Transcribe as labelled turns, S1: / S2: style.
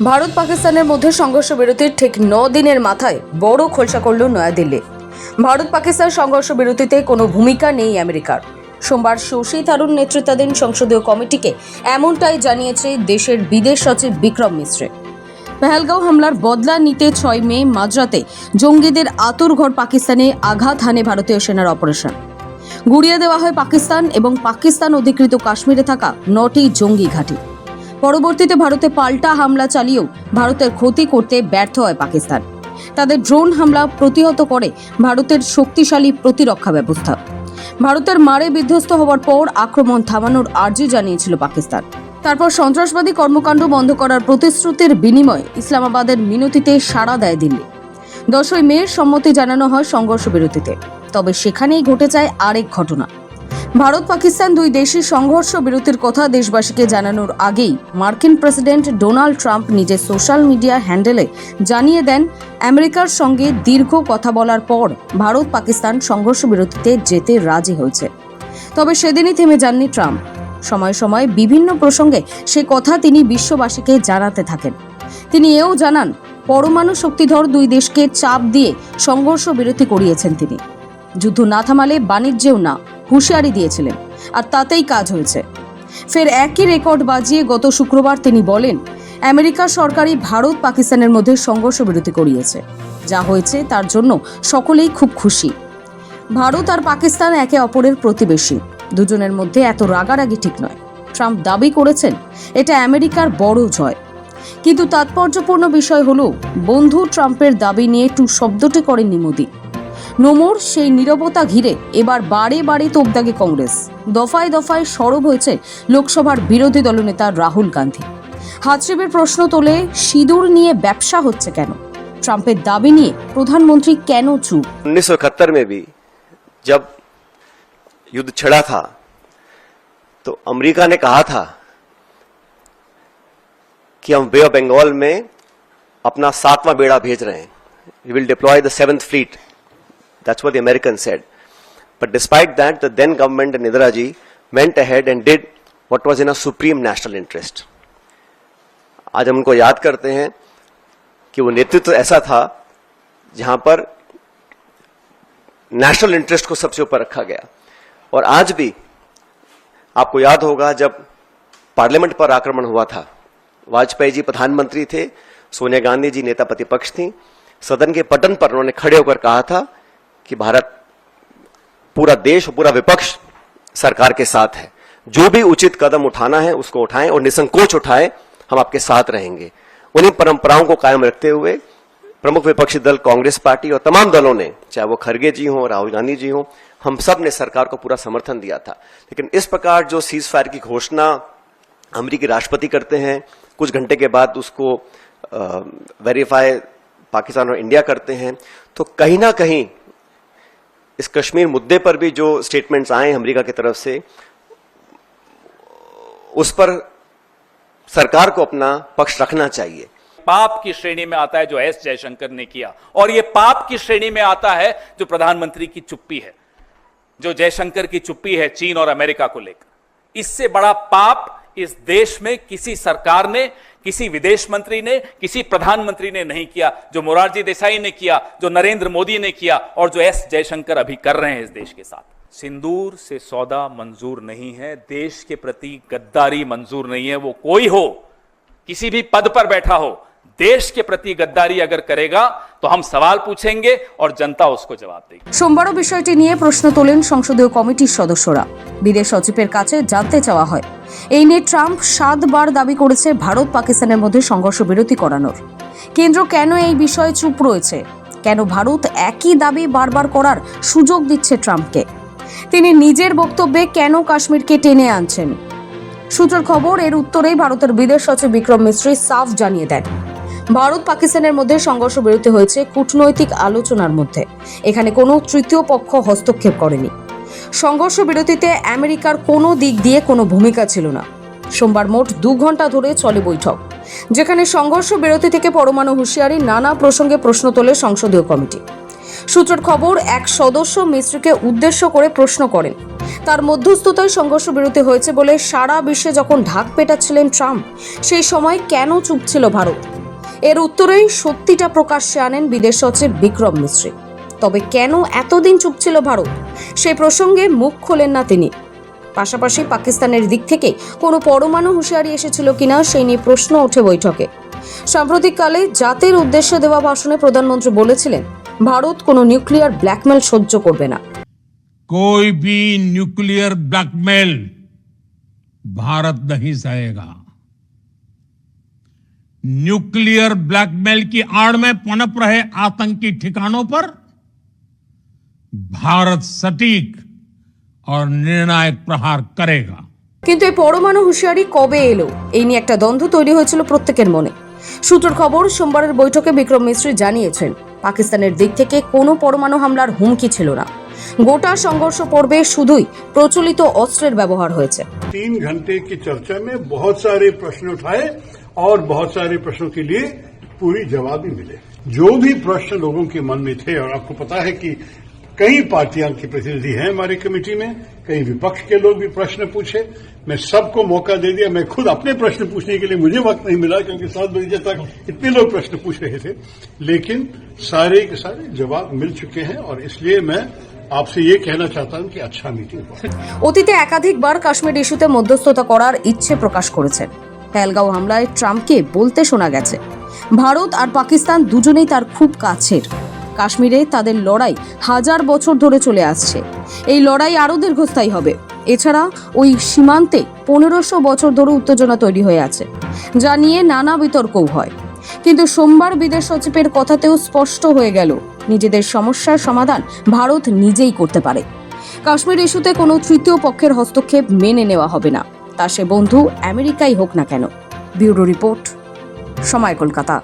S1: ভারত পাকিস্তানের মধ্যে সংঘর্ষ বিরতির ঠিক ন দিনের মাথায় বড় খোলসা করল নয়াদিল্লি। ভারত পাকিস্তান সংঘর্ষ বিরতিতে কোনো ভূমিকা নেই আমেরিকার। সোমবার শশী থারুর নেতৃত্বাধীন সংসদীয় কমিটিকে এমনটাই জানিয়েছে দেশের বিদেশ সচিব বিক্রম মিশ্রে। পেহেলগাঁও হামলার বদলা নিতে ছয় মে মাঝরাতে জঙ্গিদের আতুরঘর পাকিস্তানে আঘাত হানে ভারতীয় সেনার অপারেশন। গুড়িয়ে দেওয়া হয় পাকিস্তান এবং পাকিস্তান অধিকৃত কাশ্মীরে থাকা নটি জঙ্গি ঘাঁটি। পরবর্তীতে ভারতে পাল্টা হামলা চালিয়েও ভারতের ক্ষতি করতে ব্যর্থ হয় পাকিস্তান। তাদের ড্রোন হামলা প্রতিহত করে ভারতের শক্তিশালী প্রতিরক্ষা ব্যবস্থা। ভারতের মারে বিধ্বস্ত হওয়ার পর আক্রমণ থামানোর আর্জি জানিয়েছিল পাকিস্তান। তারপর সন্ত্রাসবাদী কর্মকাণ্ড বন্ধ করার প্রতিশ্রুতির বিনিময়ে ইসলামাবাদের মিনতিতে সাড়া দেয় দিল্লি। দশই মে সম্মতি জানানো হয় সংঘর্ষ বিরতিতে। তবে সেখানেই ঘটে যায় আরেক ঘটনা। ভারত, পাকিস্তান দুই দেশের সংঘর্ষ বিরতির কথা দেশবাসীকে জানানোর আগেই মার্কিন প্রেসিডেন্ট ডোনাল্ড ট্রাম্প নিজের সোশ্যাল মিডিয়া হ্যান্ডেলে জানিয়ে দেন, আমেরিকার সঙ্গে দীর্ঘ কথা বলার পর ভারত, পাকিস্তান সংঘর্ষ বিরতিতে যেতে রাজি হয়েছে। তবে সেদিনই থেমে যাননি ট্রাম্প। সময় সময় বিভিন্ন প্রসঙ্গে সে কথা তিনি বিশ্ববাসীকে জানাতে থাকেন। তিনি এও জানান, পরমাণু শক্তিধর দুই দেশকে চাপ দিয়ে সংঘর্ষ বিরতি করিয়েছেন তিনি। যুদ্ধ না থামালে বাণিজ্যেও না। হুঁশিয়ারি দিয়েছিলেন, আর তাতেই কাজ হয়েছে। ফের একই রেকর্ড বাজিয়ে গত শুক্রবার তিনি বলেন, আমেরিকা সরকারই ভারত পাকিস্তানের মধ্যে সংঘর্ষ বিরতি করিয়েছে। যা হয়েছে তার জন্য সকলেই খুব খুশি। ভারত আর পাকিস্তান একে অপরের প্রতিবেশী। দুজনের মধ্যে এত রাগারাগি ঠিক নয়। ট্রাম্প দাবি করেছেন, এটা আমেরিকার বড় জয়। কিন্তু তাৎপর্যপূর্ণ বিষয় হলো, বন্ধু ট্রাম্পের দাবি নিয়ে টু শব্দটি করেননি মোদী। নোমর সেই নীরবতা ঘিরে এবার বারে বারে তোপদাগে কংগ্রেস দফায় দফায় সরব হয়েছে লোকসভার বিরোধী দলনেতা রাহুল গান্ধী হাতশিবের প্রশ্ন তোলে সিঁদুর নিয়ে ব্যবসা হচ্ছে কেন ট্রাম্পের দাবি নিয়ে প্রধানমন্ত্রী কেন চুপ
S2: उन्नीस में भी जब युद्ध छिड़ा था तो अमेरिका ने कहा था कि हम बे ऑफ बंगाल में अपना सातवां बेड़ा भेज रहे हैं we will deploy the seventh fleet what the American said but despite that the then government and Indira ji went ahead and did what was in a supreme national interest. आज हम उनको याद करते हैं कि वो नेतृत्व ऐसा था जहाँ पर नेशनल इंटरेस्ट को सबसे ऊपर रखा गया। और आज भी आपको याद होगा जब पार्लियामेंट पर आक्रमण हुआ था। वाजपेयी जी प्रधानमंत्री थे, सोनिया गांधी जी नेता प्रतिपक्ष थी। सदन के पटन पर उन्होंने खड़े होकर कहा था कि भारत पूरा देश, पूरा विपक्ष सरकार के साथ है। जो भी उचित कदम उठाना है, उसको उठाएँ और निसंकोच उठाएँ, हम आपके साथ रहेंगे। उन्हीं परंपराओं को कायम रखते हुए प्रमुख विपक्षी दल कांग्रेस पार्टी और तमाम दलों ने, चाहे वो खरगे जी हों, राहुल गांधी जी हों, हम सबने सरकार को पूरा समर्थन दिया था। लेकिन इस प्रकार जो सीज फायर की घोषणा अमरीकी राष्ट्रपति करते हैं, कुछ घंटे के बाद उसको वेरीफाई पाकिस्तान और इंडिया करते हैं तो कहीं ना कहीं इस कश्मीर मुद्दे पर भी जो स्टेटमेंट्स आए अमेरिका की तरफ़ से, उस पर सरकार को अपना पक्ष रखना चाहिए।
S3: पाप की श्रेणी में आता है जो एस जयशंकर ने किया। और यह पाप की श्रेणी में आता है जो प्रधानमंत्री की चुप्पी है, जो जयशंकर की चुप्पी है चीन और अमेरिका को लेकर। इससे बड़ा पाप इस देश में किसी सरकार ने किसी विदेश मंत्री ने किसी प्रधानमंत्री ने नहीं किया जो मोरारजी देसाई ने किया जो नरेंद्र मोदी ने किया और जो एस जयशंकर अभी कर रहे हैं इस देश के साथ सिंदूर से सौदा मंजूर नहीं है देश के प्रति गद्दारी मंजूर नहीं है वो कोई हो किसी भी पद पर बैठा हो देश के प्रति गद्दारी अगर करेगा तो हम सवाल पूछेंगे और जनता उसको जवाब देगी
S1: সোমবারও বিষয়টি নিয়ে প্রশ্ন তোলেন সংসদীয় কমিটির সদস্যরা বিদেশ সচিবের কাছে জানতে চাওয়া হয় এই নিয়ে ট্রাম্প সাতবার দাবি করেছে ভারত পাকিস্তানের মধ্যে সংঘর্ষ বিরতি করানোর। কেন্দ্র কেন এই বিষয়ে চুপ রয়েছে? কেন ভারত একই দাবি বারবার করার সুযোগ দিচ্ছে ট্রাম্পকে? তিনি নিজের বক্তব্যে কেন কাশ্মীরকে টেনে আনছেন? সূত্রের খবর, এর উত্তরেই ভারতের বিদেশ সচিব বিক্রম মিশ্রি সাফ জানিয়ে দেন। ভারত পাকিস্তানের মধ্যে সংঘর্ষ বিরতি হয়েছে কূটনৈতিক আলোচনার মধ্যে। এখানে কোনো তৃতীয় পক্ষ হস্তক্ষেপ করেনি। সংঘর্ষ বিরতিতে আমেরিকার কোনো দিক দিয়ে কোনো ভূমিকা ছিল না। সোমবার মোট দু ঘণ্টা ধরে চলে বৈঠক, যেখানে সংঘর্ষ বিরতি থেকে পরমাণু হুঁশিয়ারি নানা প্রসঙ্গে প্রশ্ন তোলে সংসদীয় কমিটি। সূত্রের খবর, এক সদস্য মিস্ত্রিকে উদ্দেশ্য করে প্রশ্ন করেন। তার মধ্যস্থতায় সংঘর্ষ বিরতি হয়েছে বলে সারা বিশ্বে যখন ঢাক পেটাচ্ছিলেন ট্রাম্প, সেই সময় কেন চুপ ছিল ভারত? এর উত্তরেই সত্যিটা প্রকাশ্যে আনেন বিদেশ সচিব বিক্রম মিশ্রি। তবে কেন এতদিন চুপ ছিল ভারত সেই প্রসঙ্গে মুখ খোলেন না তিনি পাশাপাশি পাকিস্তানের দিক থেকে কোনো পরমাণু হুঁশিয়ারি এসেছিল কিনা সেই নিয়ে প্রশ্ন ওঠে বৈঠকে সাম্প্রতিককালে জাতির উদ্দেশ্যে দেওয়া ভাষণে প্রধানমন্ত্রী বলেছিলেন ভারত কোনো নিউক্লিয়ার ব্ল্যাকমেল সহ্য করবে না
S4: कोई भी न्यूक्लियर ब्लैकमेल भारत नहीं सहेगा न्यूक्लियर ब्लैकमेल की आड़ में पनप रहे आतंकी ठिकानों पर भारत सटीक और निर्णायक प्रहार करेगा
S1: কিন্তু এই পরমাণু হুঁশিয়ারি কবে এলো এই নিয়ে একটা দ্বন্দ্ব তৈরি হয়েছিল প্রত্যেকের মনে সূত্রের খবর সোমবারের বৈঠকে বিক্রম মিশ্রি জানিয়েছেন পাকিস্তানের দিক থেকে কোনো পরমাণু হামলার হুমকি ছিল না গোটা সংঘর্ষ পর্বে শুধুই প্রচলিত অস্ত্রের ব্যবহার হয়েছে
S5: तीन घंटे की चर्चा में बहुत सारे प्रश्न उठाए और बहुत सारे प्रश्नों के लिए पूरी जवाब भी मिले जो भी प्रश्न लोगों के मन में थे और आपको पता है कि कई पार्टियां के प्रतिनिधि हैं हमारी कमेटी में कई विपक्ष के लोग भी प्रश्न पूछे मैं सबको मौका दे दिया मैं खुद अपने प्रश्न पूछने के लिए मुझे वक्त नहीं मिला क्योंकि सात बजे तक इतने लोग प्रश्न पूछ रहे थे लेकिन सारे के सारे जवाब मिल चुके हैं और इसलिए मैं आपसे ये कहना चाहता हूं कि अच्छा मीटिंग हुआ
S1: অতীতে একাধিকবার কাশ্মীর ইস্যুতে মধ্যস্থতা করার ইচ্ছে প্রকাশ করেছেন পেহেলগাঁও হামলায় ট্রাম্পকে বলতে শোনা গেছে ভারত আর পাকিস্তান দুজনেই তার খুব কাছের কাশ্মীরে তাদের লড়াই হাজার বছর ধরে চলে আসছে। এই লড়াই আরও দীর্ঘস্থায়ী হবে। এছাড়া ওই সীমান্তে পনেরোশো বছর ধরে উত্তেজনা তৈরি হয়ে আছে, যা নিয়ে নানা বিতর্কও হয়। কিন্তু সোমবার বিদেশ সচিবের কথাতেও স্পষ্ট হয়ে গেল, নিজেদের সমস্যার সমাধান ভারত নিজেই করতে পারে। কাশ্মীর ইস্যুতে কোনো তৃতীয় পক্ষের হস্তক্ষেপ মেনে নেওয়া হবে না। তা সে বন্ধু আমেরিকাই হোক না কেন। ব্যুরো রিপোর্ট, সময় কলকাতা।